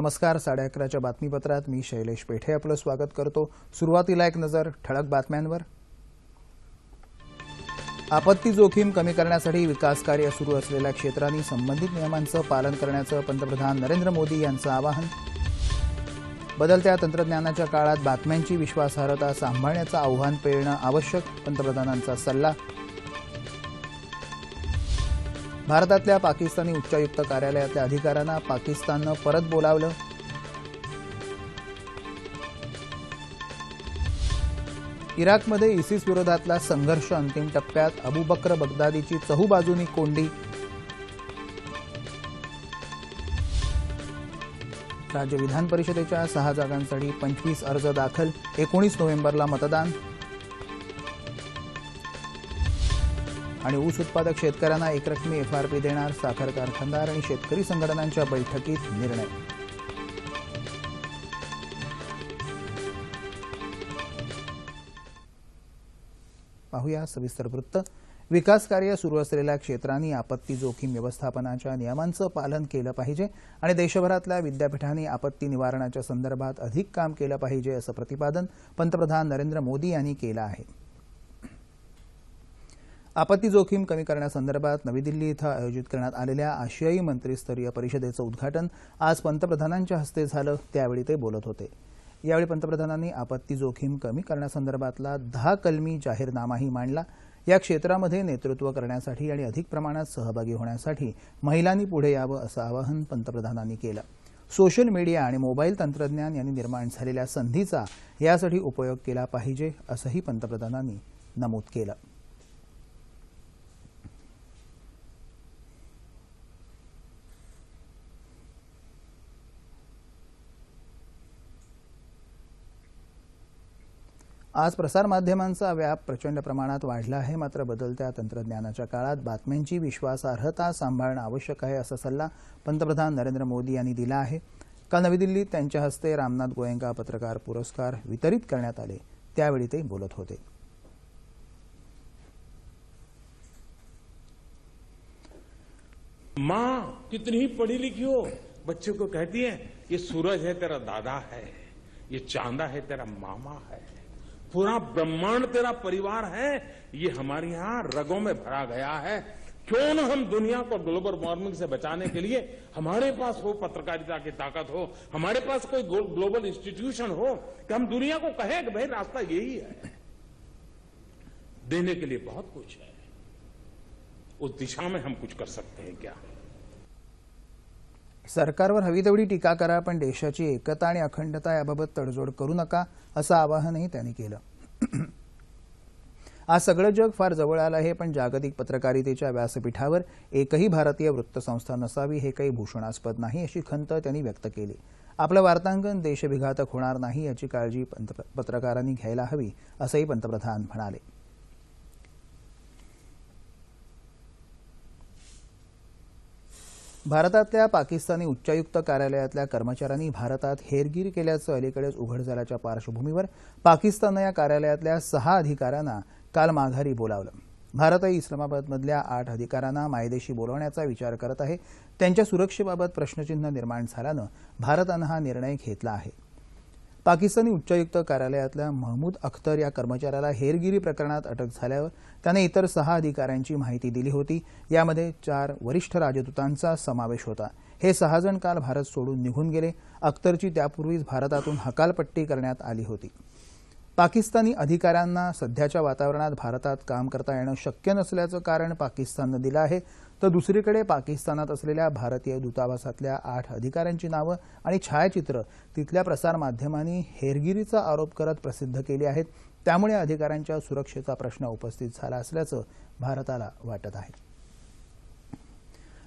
नमस्कार साडे अकराच्या बातमीपत्रात मी शैलेश पेठे आपलं स्वागत करतो. सुरुवातीला एक नजर ठळक बातम्यांवर. आपत्ती जोखीम कमी करण्यासाठी विकास कार्य सुरू असलेल्या क्षेत्रांनी संबंधित नियमांचं पालन करण्याचं पंतप्रधान नरेंद्र मोदी यांचं आवाहन. बदलत्या तंत्रज्ञानाच्या काळात बातम्यांची विश्वासार्हता सांभाळण्याचं आव्हान पेळणं आवश्यक पंतप्रधानांचा सल्ला. भारतातल्या पाकिस्तानी उच्चायुक्त कार्यालयातल्या अधिकाऱ्यांना पाकिस्ताननं परत बोलावलं. इराकमध्ये इसिस विरोधातला संघर्ष अंतिम टप्प्यात अबू बक्र बगदादीची चहूबाजूनी कोंडी. राज्य विधान परिषदेच्या सहा जागांसाठी पंचवीस अर्ज दाखल. एकोणीस नोव्हेंबरला मतदान. आणि ऊस उत्पादक शेतकऱ्यांना एकरकमी एफआरपी देणार साखर कारखानदार आणि शेतकरी संघटनांच्या बैठकीत निर्णय. पाहूया सविस्तर वृत्त. विकास कार्य सुरू असलेल्या क्षेत्रांनी आपत्ती जोखीम व्यवस्थापनाच्या नियमांचं पालन केलं पाहिजे आणि देशभरातल्या विद्यापीठांनी आपत्ती निवारणाच्या संदर्भात अधिक काम केलं पाहिजे असं प्रतिपादन पंतप्रधान नरेंद्र मोदी यांनी केलं आहे. आपत्ती जोखीम कमी करण्यासंदर्भात नवी दिल्ली इथं आयोजित करण्यात आलेल्या आशियाई मंत्रीस्तरीय परिषदेचं उद्घाटन आज पंतप्रधानांच्या हस्ते झालं त्यावेळी ते बोलत होते. यावेळी पंतप्रधानांनी आपत्ती जोखीम कमी करण्यासंदर्भातला दहा कलमी जाहीरनामाही मांडला. या क्षेत्रामध्ये नेतृत्व करण्यासाठी आणि अधिक प्रमाणात सहभागी होण्यासाठी महिलांनी पुढे यावं असं आवाहन पंतप्रधानांनी केलं. सोशल मीडिया आणि मोबाईल तंत्रज्ञान यांनी निर्माण झालेल्या संधीचा यासाठी उपयोग केला पाहिजे असंही पंतप्रधानांनी नमूद केलं. आज प्रसारमाध्यमांचा व्याप प्रचंड प्रमाणात वाढला आहे. मात्र बदलत्या तंत्रज्ञानाच्या काळात बातम्यांची विश्वासार्हता सांभाळणं आवश्यक आहे असा सल्ला पंतप्रधान नरेंद्र मोदी यांनी दिला आहे. काल नवी दिल्लीत त्यांच्या हस्ते रामनाथ गोयंका पत्रकार पुरस्कार वितरित करण्यात आले. त्यावेळी ते बोलत होते. माँ कितनी ही पढ़ी लिखी हो। बच्चे को कहती है ये सूरज है तेरा दादा है ये चांदा है तेरा मामा है। पूरा ब्रह्मांड तेरा परिवार है, ये हमारे यहाँ रगों में भरा गया है। क्यों न हम दुनिया को ग्लोबल वार्मिंग से बचाने के लिए हमारे पास हो, पत्रकारिता की ताकत हो, हमारे पास कोई ग्लोबल इंस्टीट्यूशन हो, कि हम दुनिया को कहें कि भाई रास्ता यही है। देने के लिए बहुत कुछ है। उस दिशा में हम कुछ कर सकते हैं क्या? सरकारवर हवी तेवढी टीका करा पण देशाची एकता आणि अखंडता याबाबत तडजोड करू नका असं आवाहनही त्यांनी केलं. आज सगळं जग फार जवळ आलं आहे पण जागतिक पत्रकारितेच्या व्यासपीठावर एकही भारतीय वृत्तसंस्था नसावी हे काही भूषणास्पद नाही अशी खंत त्यांनी व्यक्त केली. आपलं वार्तांकन देशविघातक होणार नाही याची काळजी पत्रकारांनी घ्यायला हवी असंही पंतप्रधान म्हणाले. भारतातल्या पाकिस्तानी उच्चायुक्त कार्यालयातल्या कर्मचाऱ्यांनी भारतात हेरगिर केल्याचं अलीकडेच उघड झाल्याच्या पार्श्वभूमीवर पाकिस्ताननं या कार्यालयातल्या सहा अधिकाऱ्यांना काल माघारी बोलावलं. भारतही इस्लामाबादमधल्या आठ अधिकाऱ्यांना मायदेशी बोलवण्याचा विचार करत आहे. त्यांच्या सुरक्षेबाबत प्रश्नचिन्ह निर्माण झाल्यानं भारतानं हा निर्णय घेतला आहे. पाकिस्तानी उच्चायुक्त कार्यालयातल्या महमूद अख्तर या कर्मचाऱ्याला हेरगिरी प्रकरणात अटक झाल्यावर त्याने इतर सहा अधिकाऱ्यांची माहिती दिली होती. यामध्ये चार वरिष्ठ राजदूतांचा समावेश होता. हे सहाजण काल भारत सोडून निघून गेले. अख्तरची त्यापूर्वीच भारतातून हकालपट्टी करण्यात आली होती. पाकिस्तानी अधिकाऱ्यांना सध्याच्या वातावरणात भारतात काम करता येणं शक्य नसल्याचं कारण पाकिस्ताननं दिलं आहे. तर दुसरीकडे पाकिस्तानात असलेल्या भारतीय दूतावासातल्या आठ अधिकाऱ्यांची नावं आणि छायाचित्र तिथल्या प्रसारमाध्यमांनी हेरगिरीचा आरोप करत प्रसिद्ध केली आहेत. त्यामुळे अधिकाऱ्यांच्या सुरक्षेचा प्रश्न उपस्थित झाला असल्याचं भारताला वाटत आहे.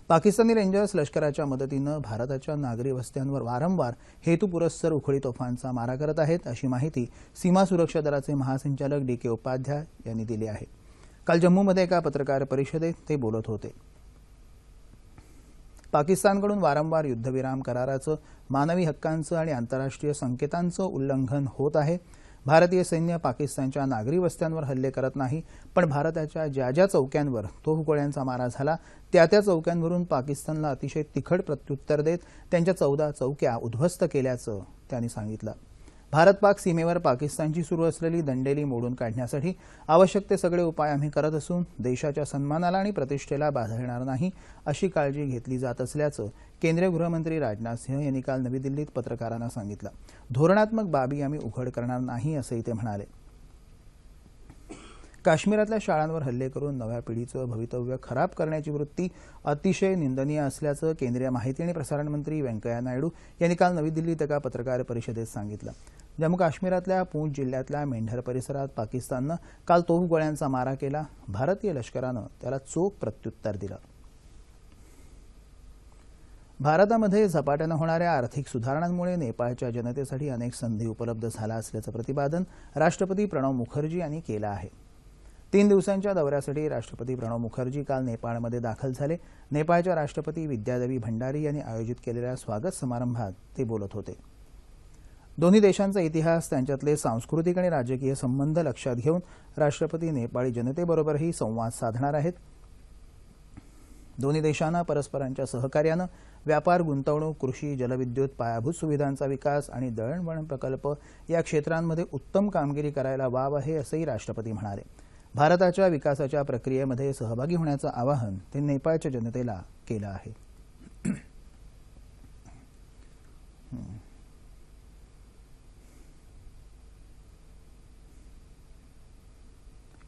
पाकिस्तानी रेंजर्स लष्कराच्या मदतीनं भारताच्या नागरी वस्त्यांवर वारंवार हेतुपुरस्सर उखळी तोफांचा मारा करत आहेत अशी माहिती सीमा सुरक्षा दलाचे महासंचालक डी के उपाध्याय यांनी दिली आहे. काल जम्मूमध्ये एका पत्रकार परिषदेत ते बोलत होते. पाकिस्तानकडून वारंवार युद्धविराम कराराचं मानवी हक्कांचं आणि आंतरराष्ट्रीय संकेतांचं उल्लंघन होत आहे. भारतीय सैन्य पाकिस्तानच्या नागरी वस्त्यांवर हल्ले करत नाही पण भारताच्या ज्या ज्या चौक्यांवर तोफगोळ्यांचा मारा झाला त्या त्या चौक्यांवरून पाकिस्तानला अतिशय तिखट प्रत्युत्तर देत त्यांच्या चौदा चौक्या उद्ध्वस्त केल्याचं त्यांनी सांगितलं. भारत पाक सीमेवर पाकिस्तानची सुरू असलेली दंडेली मोडून काढण्यासाठी आवश्यक ते सगळे उपाय आम्ही करत असून देशाच्या सन्मानाला आणि प्रतिष्ठेला बाधा येणार नाही अशी काळजी घेतली जात असल्याचं केंद्रीय गृहमंत्री राजनाथ सिंह यांनी काल नवी दिल्लीत पत्रकारांना सांगितलं. धोरणात्मक बाबी आम्ही उघड करणार नाही असंही ते म्हणाले. काश्मीरातल्या शाळांवर हल्ले करून नव्या पिढीचं भवितव्य खराब करण्याची वृत्ती अतिशय निंदनीय असल्याचं केंद्रीय माहिती आणि प्रसारण मंत्री व्यंकय्या नायडू यांनी काल नवी दिल्लीत एका पत्रकार परिषदेत सांगितलं. जम्मू काश्मीरातल्या पूंछ जिल्ह्यातल्या मेंढर परिसरात पाकिस्ताननं काल तोफगोळ्यांचा मारा केला. भारतीय लष्करानं त्याला चोख प्रत्युत्तर दिलं. भारतामध्ये झपाट्यानं होणाऱ्या आर्थिक सुधारणांमुळे नेपाळच्या जनतेसाठी अनेक संधी उपलब्ध झाल्या असल्याचं प्रतिपादन राष्ट्रपती प्रणव मुखर्जी यांनी केलं आहे. तीन दिवसांच्या दौऱ्यासाठी राष्ट्रपती प्रणव मुखर्जी काल नेपाळमध्ये दाखल झाले. नेपाळच्या राष्ट्रपती विद्यादेवी भंडारी यांनी आयोजित केलेल्या स्वागत समारंभात ते बोलत होते. दोन्ही देशांचा इतिहास त्यांच्यातले सांस्कृतिक आणि राजकीय संबंध लक्षात घेऊन राष्ट्रपती नेपाळी जनतेबरोबरही संवाद साधणार आहेत. दोन्ही देशांना परस्परांच्या सहकार्यानं व्यापार गुंतवणूक कृषी जलविद्युत पायाभूत सुविधांचा विकास आणि दळणवळण प्रकल्प या क्षेत्रांमध्ये उत्तम कामगिरी करायला वाव आहे असंही राष्ट्रपती म्हणाले. भारताच्या विकासाच्या प्रक्रियेमध्ये सहभागी होण्याचं आवाहन ते नेपाळच्या जनतेला केलं आहे.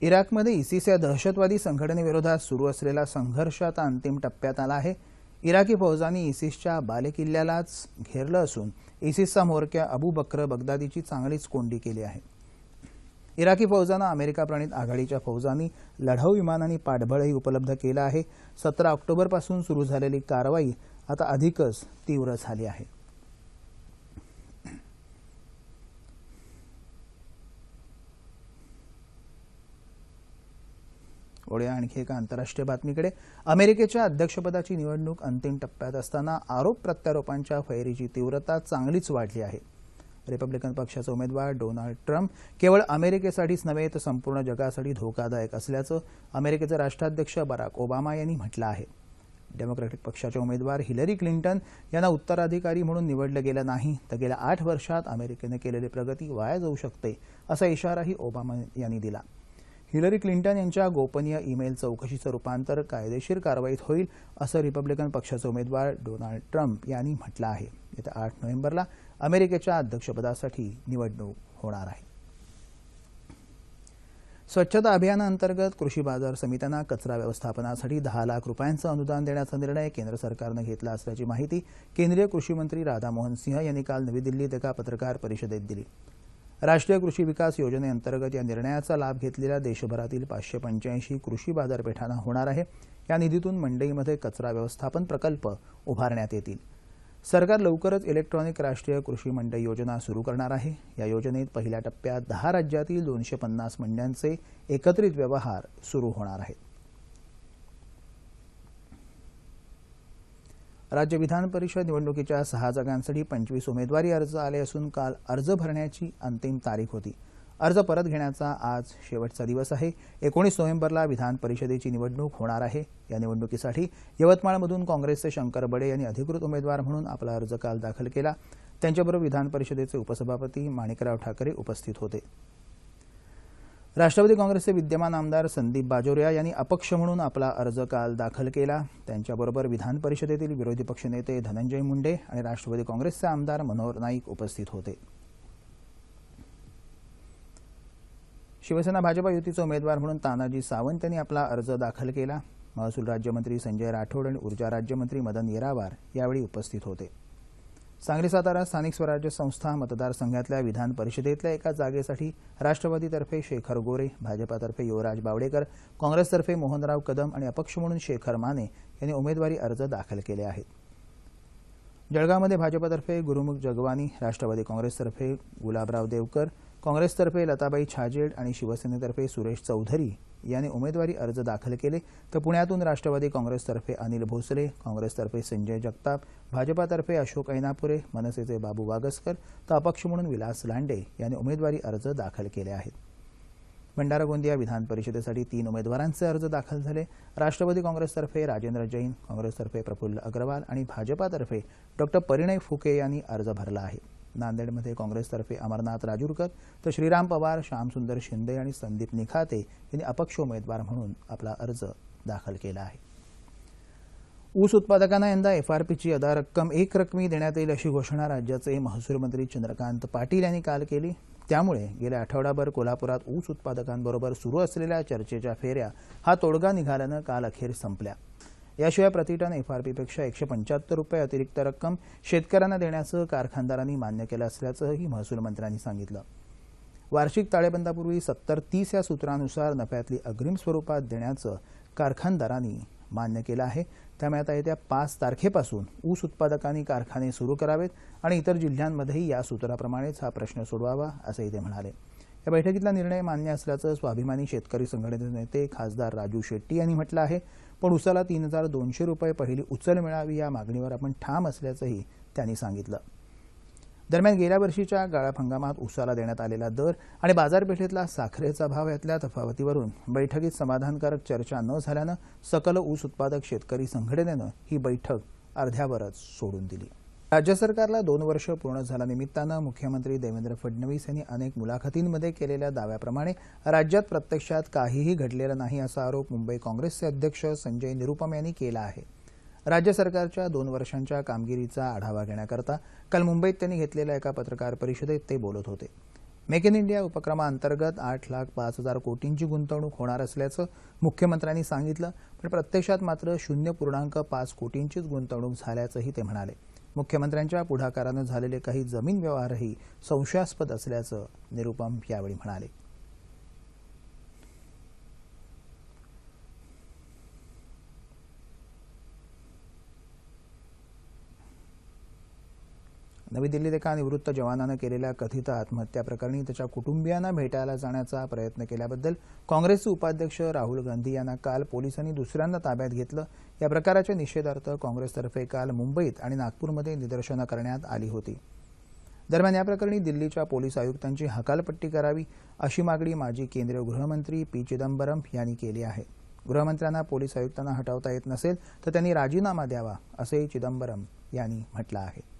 इराकमध्ये इसिस या दहशतवादी संघटनेविरोधात सुरू असलेला संघर्ष आता अंतिम टप्प्यात आला आहे. इराकी फौजांनी इसिसच्या बालेकिल्ल्यालाच घेरलं असून इसिसचा म्होरक्या अबू बक्र बगदादीची चांगलीच कोंडी केली आहे. इराकी फौजांना अमेरिका प्रणित आघाडीच्या फौजांनी लढाऊ विमानांनी पाठबळही उपलब्ध केलं आहे. सतरा ऑक्टोबरपासून सुरू झालेली कारवाई आता अधिकच तीव्र झाली आहे. वळूया आणखी एका आंतरराष्ट्रीय बातमीकडे. अमेरिकेच्या अध्यक्षपदाची निवडणूक अंतिम टप्प्यात असताना आरोप प्रत्यारोपांच्या फैरीची तीव्रता चांगलीच वाढली आहे. रिपब्लिकन पक्षाचे उमेदवार डोनाल्ड ट्रम्प केवळ अमेरिकेसाठीच नव्हे तर संपूर्ण जगासाठी धोकादायक असल्याचं अमेरिकेचे राष्ट्राध्यक्ष बराक ओबामा यांनी म्हटलं आहे. डेमोक्रॅटिक पक्षाच्या उमेदवार हिलरी क्लिंटन यांना उत्तराधिकारी म्हणून निवडलं गेलं नाही तर गेल्या आठ वर्षात अमेरिकेने केलेली प्रगती वाया जाऊ शकते असा इशाराही ओबामा यांनी दिला. हिलरी क्लिंटन यांच्या गोपनीय ईमेल चौकशीचं रूपांतर कायदेशीर कारवाईत होईल असं रिपब्लिकन पक्षाचे उमेदवार डोनाल्ड ट्रम्प यांनी म्हटलं आहे. येत्या आठ नोव्हेंबरला अमेरिकेच्या अध्यक्षपदासाठी निवडणूक होणार आहे. स्वच्छता अभियानाअंतर्गत कृषी बाजार समित्यांना कचरा व्यवस्थापनासाठी दहा लाख रुपयांचं अनुदान देण्याचा निर्णय केंद्र सरकारनं घेतला असल्याची माहिती केंद्रीय कृषी मंत्री राधामोहन सिंह यांनी काल नवी दिल्लीत एका पत्रकार परिषदेत दिली. राष्ट्रीय कृषी विकास योजनेअंतर्गत या निर्णयाचा लाभ घेतलेल्या देशभरातील पाचशे पंच्याऐंशी कृषी बाजारपेठांना होणार आहे. या निधीतून मंडईमध्ये कचरा व्यवस्थापन प्रकल्प उभारण्यात येतील. सरकार लवकरच इलेक्ट्रॉनिक राष्ट्रीय कृषी मंडई योजना सुरू करणार आहे. या योजनेत पहिल्या टप्प्यात दहा राज्यातील दोनशे पन्नास मंड्यांचे एकत्रित व्यवहार सुरू होणार आहेत. राज्य विधान परिषद निवडणुकीच्या सहा जागांसाठी पंचवीस उमेदवारी अर्ज आले असून काल अर्ज भरण्याची अंतिम तारीख होती. अर्ज परत घेण्याचा आज शेवटचा दिवस आहे. एकोणीस नोव्हेंबरला विधान परिषदेची निवडणूक होणार आहे. या निवडणुकीसाठी यवतमाळमधून काँग्रेसचे शंकर बडे यांनी अधिकृत उमेदवार म्हणून आपला अर्ज काल दाखल केला. त्यांच्याबरोबर विधान परिषदेचे उपसभापती माणिकराव ठाकरे उपस्थित होते. राष्ट्रवादी काँग्रेसचे विद्यमान आमदार संदीप बाजोरिया यांनी अपक्ष म्हणून आपला अर्ज काल दाखल केला. त्यांच्याबरोबर विधान परिषदेतील विरोधी पक्षनेते धनंजय मुंडे आणि राष्ट्रवादी काँग्रेसचे आमदार मनोहर नाईक उपस्थित होते. शिवसेना भाजपा युतीचे उमेदवार म्हणून तानाजी सावंत यांनी आपला अर्ज दाखल केला. महसूल राज्यमंत्री संजय राठोड आणि ऊर्जा राज्यमंत्री मदन येरावार यावेळी उपस्थित होते. सांगली सातारा स्थानिक स्वराज्य संस्था मतदारसंघातल्या विधान परिषदेतल्या एका जागेसाठी राष्ट्रवादीतर्फे शेखर गोरे भाजपातर्फे युवराज बावडेकर काँग्रेसतर्फे मोहनराव कदम आणि अपक्ष म्हणून शेखर माने यांनी उमेदवारी अर्ज दाखल केले आहेत. जळगावमध्ये भाजपतर्फे गुरुमुख जगवानी राष्ट्रवादी काँग्रेसतर्फे गुलाबराव देवकर काँग्रेसतर्फे लताबाई छाजेड आणि शिवसेनेतर्फे सुरेश चौधरी यांनी उमेदवारी अर्ज दाखल केले. तर पुण्यातून राष्ट्रवादी काँग्रेसतर्फे अनिल भोसले काँग्रेसतर्फे संजय जगताप भाजपातर्फे अशोक ऐनापुरे मनसेचे बाबू वागसकर तर अपक्ष म्हणून विलास लांडे यांनी उमेदवारी अर्ज दाखल केले आहेत. भंडारा गोंदिया विधान परिषदेसाठी तीन उमेदवारांचे अर्ज दाखल झाले. राष्ट्रवादी काँग्रेसतर्फे राजेंद्र जैन काँग्रेसतर्फे प्रफुल्ल अग्रवाल आणि भाजपातर्फे डॉक्टर परिणय फुके यांनी अर्ज भरला आहे. नांदेडमध्ये काँग्रेसतर्फे अमरनाथ राजूरकर तर श्रीराम पवार श्यामसुंदर शिंदे आणि संदीप निखाते यांनी अपक्ष उमेदवार म्हणून आपला अर्ज दाखल केला आहे. ऊस उत्पादकांना यंदा एफआरपीची अदा रक्कम एक रकमी देण्यात येईल अशी घोषणा राज्याचे महसूल मंत्री चंद्रकांत पाटील यांनी काल केली. त्यामुळे गेल्या आठवडाभर कोल्हापुरात ऊस उत्पादकांबरोबर सुरू असलेल्या चर्चेच्या फेऱ्या हा तोडगा निघाल्यानं काल अखेर संपल्या. याशिवाय प्रतिटन एफआरपीपेक्षा एकशे पंच्याहत्तर रुपये अतिरिक्त रक्कम शेतकऱ्यांना देण्याचं कारखानदारांनी मान्य केलं असल्याचंही महसूल मंत्र्यांनी सांगितलं. वार्षिक ताळेबंदापूर्वी सत्तर तीस या सूत्रानुसार नफ्यातली अग्रिम स्वरूपात देण्याचं कारखानदारांनी मान्य केलं आहे. त्यामुळे आता येत्या पाच तारखेपासून ऊस उत्पादकांनी कारखाने सुरू करावेत आणि इतर जिल्ह्यांमध्येही या सूत्राप्रमाणेच हा प्रश्न सोडवावा असंही ते म्हणाले. या बैठकीतला निर्णय मान्य असल्याचं स्वाभिमानी शेतकरी संघटनेचे नेते खासदार राजू शेट्टी यांनी म्हटलं आहे. पण उसाला तीन हजार दोनशे रुपये पहिली उचल मिळावी या मागणीवर आपण ठाम असल्याचंही त्यांनी सांगितलं. दरम्यान गेल्या वर्षीच्या गाळप हंगामात उसाला देण्यात आलेला दर आणि बाजारपेठेतला साखरेचा भाव यातल्या तफावतीवरून बैठकीत समाधानकारक चर्चा न झाल्यानं सकल ऊस उत्पादक शेतकरी संघटनेनं ही बैठक अर्ध्यावरच सोडून दिली. राज्य सरकारला दोन वर्ष पूर्ण झाल्यानिमित्तानं मुख्यमंत्री देवेंद्र फडणवीस यांनी अनेक मुलाखतींमध्ये केलेल्या दाव्याप्रमाणे राज्यात प्रत्यक्षात काहीही घडलेलं नाही असा आरोप मुंबई काँग्रेसचे अध्यक्ष संजय निरुपम यांनी केला आहे. राज्य सरकारच्या दोन वर्षांच्या कामगिरीचा आढावा घेण्याकरता काल मुंबईत त्यांनी घेतलेल्या एका पत्रकार परिषदेत ते बोलत होते. मेक इन इंडिया उपक्रमाअंतर्गत आठ लाख पाच हजार कोटींची गुंतवणूक होणार असल्याचं मुख्यमंत्र्यांनी सांगितलं पण प्रत्यक्षात मात्र शून्य पूर्णांक पाच कोटींचीच गुंतवणूक झाल्याचंही ते म्हणाले. मुख्यमंत्र्यांच्या पुढाकारानं झालेले काही जमीन व्यवहारही संशयास्पद असल्याचं निरुपम यावेळी म्हणाले. नवी दिल्लीत एका निवृत्त जवानानं केलेल्या कथित आत्महत्या प्रकरणी त्याच्या कुटुंबियांना भेटायला जाण्याचा प्रयत्न केल्याबद्दल काँग्रेसचे उपाध्यक्ष राहुल गांधी यांना काल पोलिसांनी दुसऱ्यांदा ताब्यात घेतलं. या प्रकाराच्या निषेधार्थ काँग्रेसतर्फे काल मुंबईत आणि नागपूरमध्ये निदर्शनं करण्यात आली होती. दरम्यान या प्रकरणी दिल्लीच्या पोलीस आयुक्तांची हकालपट्टी करावी अशी मागणी माजी केंद्रीय गृहमंत्री पी चिदंबरम यांनी केली आहे. गृहमंत्र्यांना पोलीस आयुक्तांना हटवता येत नसेल तर त्यांनी राजीनामा द्यावा असंही चिदंबरम यांनी म्हटलं आहे.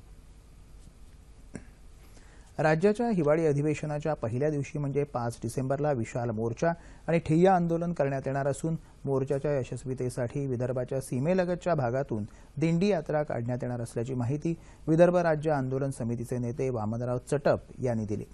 राज्याच्या हिवाळी अधिवेशनाच्या पहिल्या दिवशी म्हणजे पाच डिसेंबरला विशाल मोर्चा आणि ठिय्या आंदोलन करण्यात येणार असून मोर्चाच्या यशस्वीतेसाठी विदर्भाच्या सीमेलगतच्या भागातून दिंडी यात्रा काढण्यात येणार असल्याची माहिती विदर्भ राज्य आंदोलन समितीचे नेते वामनराव चटप यांनी दिली.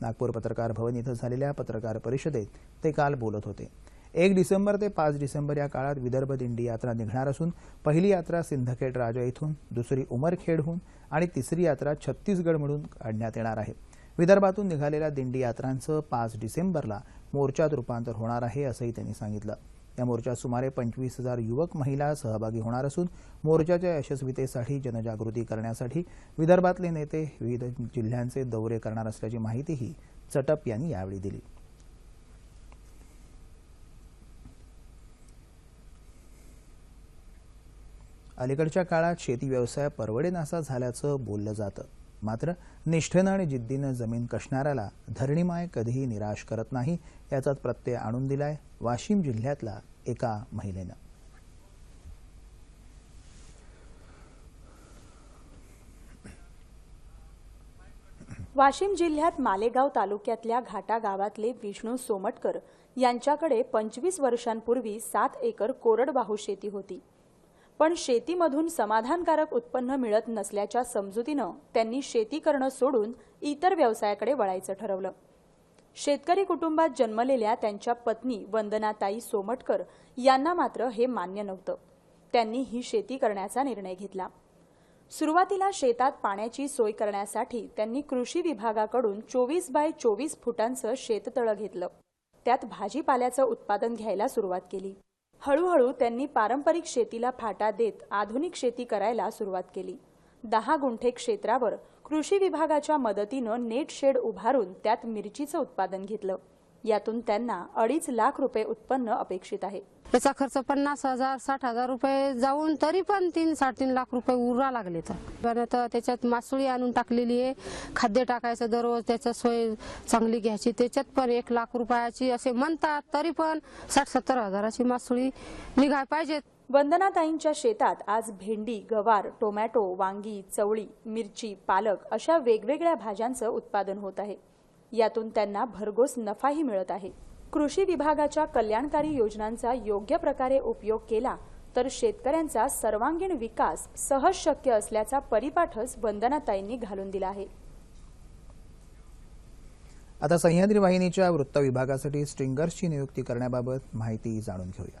नागपूर पत्रकार भवन इथं झालेल्या पत्रकार परिषदेत ते काल बोलत होते. एक डिसेंबर ते पाच डिसेंबर या काळात विदर्भ दिंडी यात्रा निघणार असून पहिली यात्रा सिंदखेड राजा इथून दुसरी उमरखेडहून आणि तिसरी यात्रा छत्तीसगडमधून काढण्यात येणार आहे. विदर्भातून निघालेल्या दिंडी यात्रांचं पाच डिसेंबरला मोर्चात रूपांतर होणार आहे असंही त्यांनी सांगितलं. या मोर्चात सुमारे पंचवीस हजार युवक महिला सहभागी होणार असून मोर्चाच्या यशस्वीतेसाठी जनजागृती करण्यासाठी विदर्भातले नेते विविध जिल्ह्यांचे दौरे करणार असल्याची माहितीही चटप यांनी यावेळी दिली. अलीकडच्या काळात शेती व्यवसाय परवडेनासा झाल्याचं बोललं जातं. मात्र निष्ठेनं आणि जिद्दीनं जमीन कशणाऱ्याला धरणीमाय कधीही निराश करत नाही याचाच प्रत्यय आणून दिलाय वाशिम जिल्ह्यातल्या एका महिलेनं. वाशिम जिल्ह्यात मालेगाव तालुक्यातल्या घाटा गावातले विष्णू सोमटकर यांच्याकडे पंचवीस वर्षांपूर्वी सात एकर कोरडवाहू शेती होती. पण शेतीमधून समाधानकारक उत्पन्न मिळत नसल्याच्या समजुतीनं त्यांनी शेती करणं सोडून इतर व्यवसायाकडे वळायचं ठरवलं. शेतकरी कुटुंबात जन्मलेल्या त्यांच्या पत्नी वंदनाताई सोमटकर यांना मात्र हे मान्य नव्हतं. त्यांनी ही शेती करण्याचा निर्णय घेतला. सुरुवातीला शेतात पाण्याची सोय करण्यासाठी त्यांनी कृषी विभागाकडून चोवीस बाय चोवीस फुटांचं शेततळं घेतलं. त्यात भाजीपाल्याचं उत्पादन घ्यायला सुरुवात केली. हळूहळू त्यांनी पारंपरिक शेतीला फाटा देत आधुनिक शेती करायला सुरुवात केली. दहा गुंठे क्षेत्रावर कृषी विभागाच्या मदतीनं नेट शेड उभारून त्यात मिरचीचं उत्पादन घेतलं. यातून त्यांना अडीच लाख रुपये उत्पन्न अपेक्षित आहे. याचा खर्च पन्नास हजार साठ हजार रुपये जाऊन तरी पण तीन साडेतीन लाख रुपये उरा लागले तर. त्याच्यात मासुळी आणून टाकलेली आहे. खाद्य टाकायचं दररोज त्याचं सोय चांगली घ्यायची. त्याच्यात पण एक लाख रुपयाची असे म्हणतात तरी पण साठ सत्तर हजाराची मासुळी निघाय पाहिजेत. वंदनाताईंच्या शेतात आज भेंडी गवार टोमॅटो वांगी चवळी मिरची पालक अशा वेगवेगळ्या भाज्यांचं उत्पादन होत आहे. यातून त्यांना भरघोस नफाही मिळत आहे. कृषी विभागाच्या कल्याणकारी योजनांचा योग्य प्रकारे उपयोग केला तर शेतकऱ्यांचा सर्वांगीण विकास सहज शक्य असल्याचा परिपाठच वंदनाताईंनी घालून दिला आहे. आता सह्याद्री वाहिनीच्या वृत्त विभागासाठी स्ट्रिंगर्सची नियुक्ती करण्याबाबत माहिती जाणून घेऊया.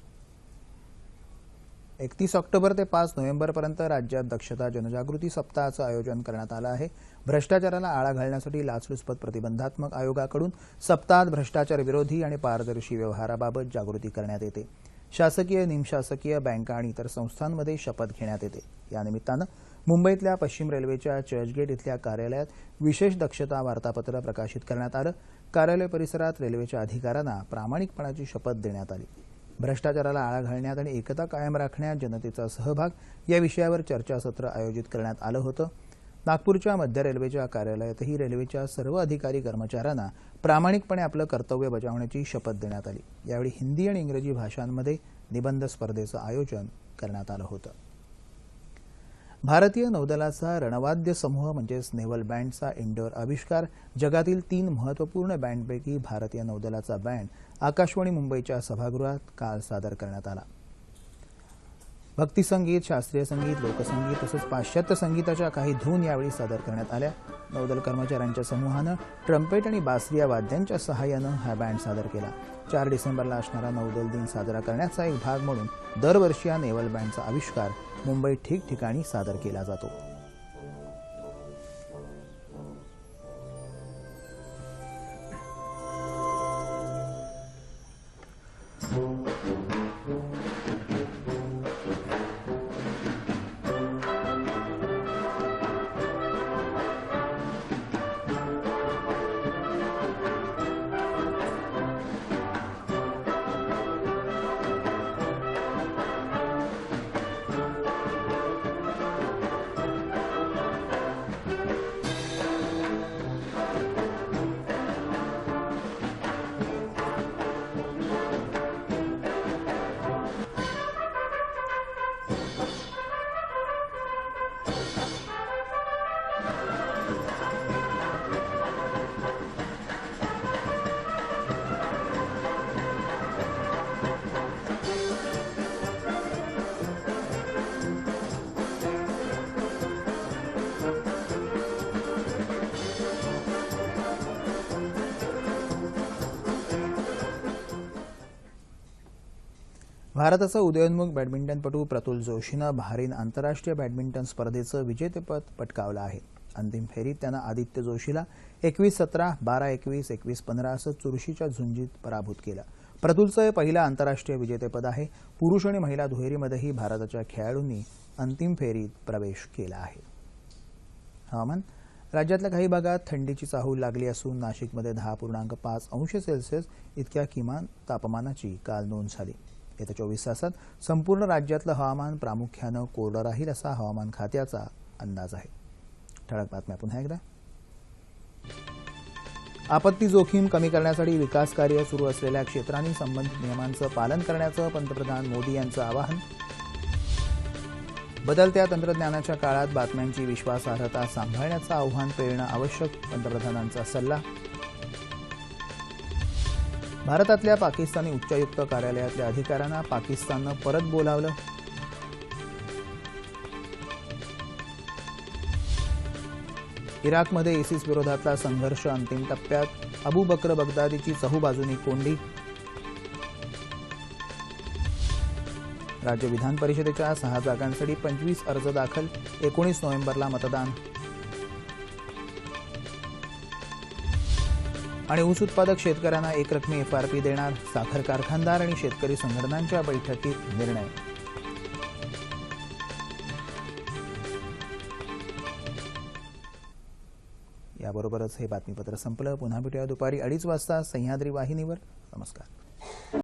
एकतीस ऑक्टोबर ते पाच नोव्हेंबरपर्यंत राज्यात दक्षता जनजागृती सप्ताहाचं आयोजन करण्यात आलं आहे. भ्रष्टाचाराला आळा घालण्यासाठी लाचलुचपत प्रतिबंधात्मक आयोगाकडून सप्ताहात भ्रष्टाचार विरोधी आणि पारदर्शी व्यवहाराबाबत जागृती करण्यात येते. शासकीय निमशासकीय बँका आणि इतर संस्थांमध्ये शपथ घेण्यात येते. या निमित्तानं मुंबईतल्या पश्चिम रेल्वेच्या चर्चगेट इथल्या कार्यालयात विशेष दक्षता वार्तापत्र प्रकाशित करण्यात आलं. कार्यालय परिसरात रेल्वेच्या अधिकाऱ्यांना प्रामाणिकपणाची शपथ देण्यात आली. भ्रष्टाचाराला आळा घालण्यात आणि एकता कायम राखण्यात जनतेचा सहभाग या विषयावर चर्चासत्र आयोजित करण्यात आलं होतं. नागपूरच्या मध्य रेल्वेच्या कार्यालयातही रेल्वेच्या सर्व अधिकारी कर्मचाऱ्यांना प्रामाणिकपणे आपलं कर्तव्य बजावण्याची शपथ देण्यात आली. यावेळी हिंदी आणि इंग्रजी भाषांमध्ये निबंध स्पर्धेचं आयोजन करण्यात आलं होतं. भारतीय नौदलाचा रणवाद्य समूह म्हणजेच नेव्हल बँडचा इंडोर आविष्कार जगातील तीन महत्त्वपूर्ण बँडपैकी भारतीय नौदलाचा बँड आकाशवाणी मुंबईच्या सभागृहात काल सादर करण्यात आला. भक्तिसंगीत शास्त्रीय संगीत लोकसंगीत तसंच पाश्चात्य संगीताच्या काही धून यावेळी सादर करण्यात आल्या. नौदल कर्मचाऱ्यांच्या समूहानं ट्रम्पेट आणि बासरी या वाद्यांच्या सहाय्यानं हा बँड सादर केला. चार डिसेंबरला असणारा नौदल दिन साजरा करण्याचा एक भाग म्हणून दरवर्षी या नेव्हल बँडचा आविष्कार मुंबईत ठिकठिकाणी सादर केला जातो. भारताचा उदयोन्मुख बॅडमिंटनपटू प्रतुल जोशीनं बहारीन आंतरराष्ट्रीय बॅडमिंटन स्पर्धेचं विजेतेपद पटकावलं आहे. अंतिम फेरीत त्यानं आदित्य जोशीला एकवीस सतरा बारा एकवीस एकवीस पंधरा असं चुरशीच्या झुंजीत पराभूत केलं. प्रतुलचं हे पहिलं आंतरराष्ट्रीय विजेतेपद आहे. पुरुष आणि महिला दुहेरीमध्येही भारताच्या खेळाडूंनी अंतिम फेरीत प्रवेश केला आहे. हवामान राज्यातल्या काही भागात थंडीची चाहूल लागली असून नाशिकमध्ये दहा पूर्णांक पाच अंश सेल्सिअस इतक्या किमान तापमानाची काल नोंद झाली. येत्या चोवीस तासात संपूर्ण राज्यातलं हवामान प्रामुख्यानं कोरडं राहील असा हवामान खात्याचा अंदाज आहे. ठळक बातम्या पुन्हा एकदा. आपत्ती जोखीम कमी करण्यासाठी विकास कार्य सुरू असलेल्या क्षेत्रांनी संबंधित नियमांचं पालन करण्याचं पंतप्रधान मोदी यांचं आवाहन. बदलत्या तंत्रज्ञानाच्या काळात बातम्यांची विश्वासार्हता सांभाळण्याचं आव्हान पेलणं आवश्यक पंतप्रधानांचा सल्ला. भारतातल्या पाकिस्तानी उच्चायुक्त कार्यालयातल्या अधिकाऱ्यांना पाकिस्ताननं परत बोलावलं. इराकमध्ये इसिस विरोधातला संघर्ष अंतिम टप्प्यात. अबू बक्र बगदादीची चहूबाजूनी कोंडी. राज्य विधान परिषदेच्या सहा जागांसाठी पंचवीस अर्ज दाखल. एकोणीस नोव्हेंबरला मतदान. आणि ऊस उत्पादक शेतकऱ्यांना एकरकमी एफआरपी देणार साखर कारखानदार आणि शेतकरी संघटनांच्या बैठकीत निर्णय. याबरोबरच हे बातमीपत्र संपलं. पुन्हा भेटूया दुपारी अडीच वाजता सह्याद्री वाहिनीवर. नमस्कार.